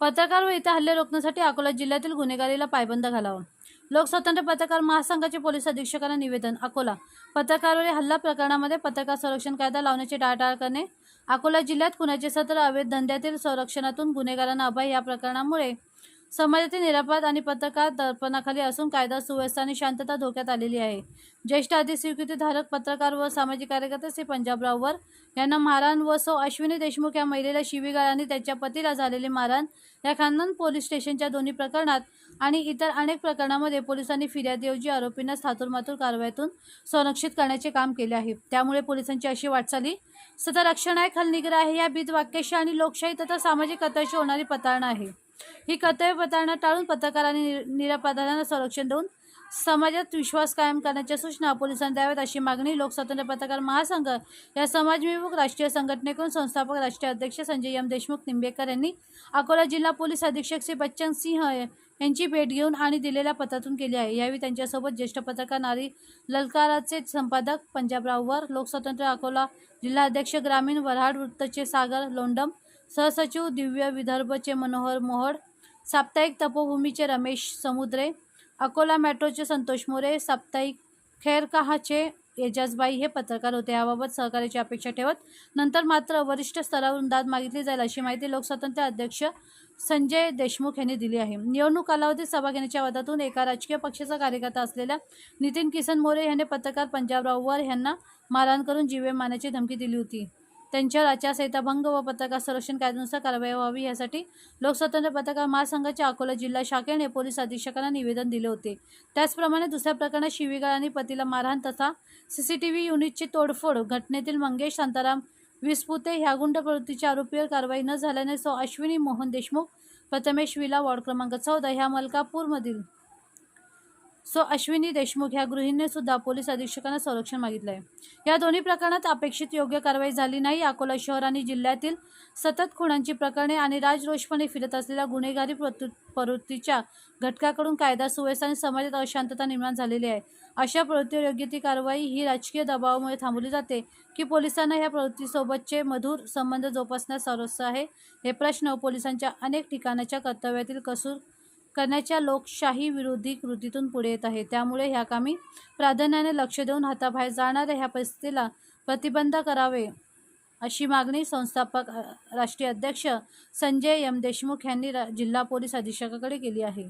पत्रकार व इतर हल्ले रोखण्यासाठी अकोला जिल्ह्यातील गुन्हेगारीला पायबंद घालावा. लोकस्वातंत्र्य पत्रकार महासंघाचे पोलीस अधीक्षकांना निवेदन अकोला. पत्रकारवरील हल्ला प्रकरणामध्ये पत्रकार संरक्षण कायदा लावण्याची टाळाटाळ करणे अकोला जिल्ह्यात खुनाचे सत्र अवैध धंद्यातील संरक्षणातून गुन्हेगारांना अभय या प्रकरणामुळे समाजातील निरापद आणि पत्रकार दर्पणाखाली असून कायदा सुव्यवस्था आणि शांतता धोक्यात आलेली आहे. ज्येष्ठ अधिस्वीकृतीधारक पत्रकार व सामाजिक कार्यकर्ते श्री पंजाबराव वर यांना मारहाण व सौ अश्विनी देशमुख या महिलेला शिवीगाळ आणि त्याच्या पतीला झालेले मारहाण या खानन पोलीस स्टेशनच्या दोन्ही प्रकरणात आणि इतर अनेक प्रकरणामध्ये पोलिसांनी फिर्यादऐवजी आरोपींना थातुरमातुर कारवाईतून संरक्षित करण्याचे काम केले आहे. त्यामुळे पोलिसांची अशी वाटचाली सतत रक्षण आहे खलनिग्रह आहे या बीत वाक्याशी आणि लोकशाही तथा सामाजिक कथाशी होणारी प्रतारणा आहे. ही कर्तव्य पताळणं टाळून पत्रकार आणि संरक्षण देऊन समाजात विश्वास कायम करण्याच्या सूचना पोलिसांनी द्याव्यात अशी मागणी लोकस्वातंत्र्य पत्रकार महासंघ या समाजविमुख राष्ट्रीय संघटनेकडून संस्थापक राष्ट्रीय अध्यक्ष संजय एम देशमुख निंबेकर यांनी अकोला जिल्हा पोलीस अधीक्षक श्री बच्चन सिंह यांची भेट घेऊन आणि दिलेल्या पत्रातून केली आहे. यावेळी त्यांच्यासोबत ज्येष्ठ पत्रकार नारी ललकाराचे संपादक पंजाबराववर लोकस्वातंत्र्य अकोला जिल्हा अध्यक्ष ग्रामीण वऱ्हाड वृत्तचे सागर लोंडम सहसचिव दिव्य विदर्भचे मनोहर मोहड साप्ताहिक तपोभूमीचे रमेश समुद्रे अकोला मेट्रोचे संतोष मोरे साप्ताहिक खैरकाहाचे एजाजबाई हे पत्रकार होते. याबाबत सहकार्याची अपेक्षा ठेवत नंतर मात्र वरिष्ठ स्तरावरून दाद मागितली जाईल अशी माहिती लोकस्वातंत्र्य अध्यक्ष संजय देशमुख यांनी दिली आहे. निवडणूक कालावधीत सभा घेण्याच्या वादातून एका राजकीय पक्षाचा कार्यकर्ता असलेल्या नितीन किसन मोरे यांनी पत्रकार पंजाबराव वर यांना मारहाण करून जीवे मारण्याची धमकी दिली होती. त्यांच्यावर आचारसंहिता भंग व पत्रकार संरक्षण कायद्यानुसार कारवाई व्हावी यासाठी लोकस्वतंत्र पत्रकार महासंघाच्या अकोला जिल्हा शाखेने पोलीस अधीक्षकांना निवेदन दिले होते. त्याचप्रमाणे दुसऱ्या प्रकरणात शिवीगाळ आणि पतीला मारहाण तथा सीसीटीव्ही युनिटची तोडफोड घटनेतील मंगेश शांताराम विस्पुते ह्या गुंड प्रवृत्तीच्या आरोपीवर कारवाई न झाल्याने सौ अश्विनी मोहन देशमुख प्रथमेश विला वॉर्ड क्रमांक चौदा ह्या मलकापूरमधील सो अश्विनी देशमुख ह्या गृहिणीने सुद्धा पोलीस अधीक्षकांना संरक्षण मागितलं आहे या दोन्ही प्रकरणात अपेक्षित योग्य कारवाई झाली नाही. अकोला शहर आणि जिल्ह्यातील सतत खुणांची प्रकरणे आणि राजरोषपणे फिरत असलेल्या गुन्हेगारी प्रवृत्तीच्या घटकाकडून कायदा सुव्यवस्था आणि समाजात अशांतता निर्माण झालेली आहे. अशा प्रवृत्तीवर योग्य ती कारवाई ही राजकीय दबावामुळे थांबवली जाते की पोलिसांना ह्या प्रवृत्तीसोबतचे मधुर संबंध जोपासण्यास स्वारस्य आहे. हे प्रश्न पोलिसांच्या अनेक ठिकाणाच्या कर्तव्यातील कसूर करण्याच्या लोकशाही विरोधी कृतीतून पुढे येत आहे. त्यामुळे ह्या कामी प्राधान्याने लक्ष देऊन हाताबाहेर जाणाऱ्या ह्या परिस्थितीला प्रतिबंध करावे अशी मागणी संस्थापक राष्ट्रीय अध्यक्ष संजय एम देशमुख यांनी जिल्हा पोलीस अधीक्षकाकडे केली आहे.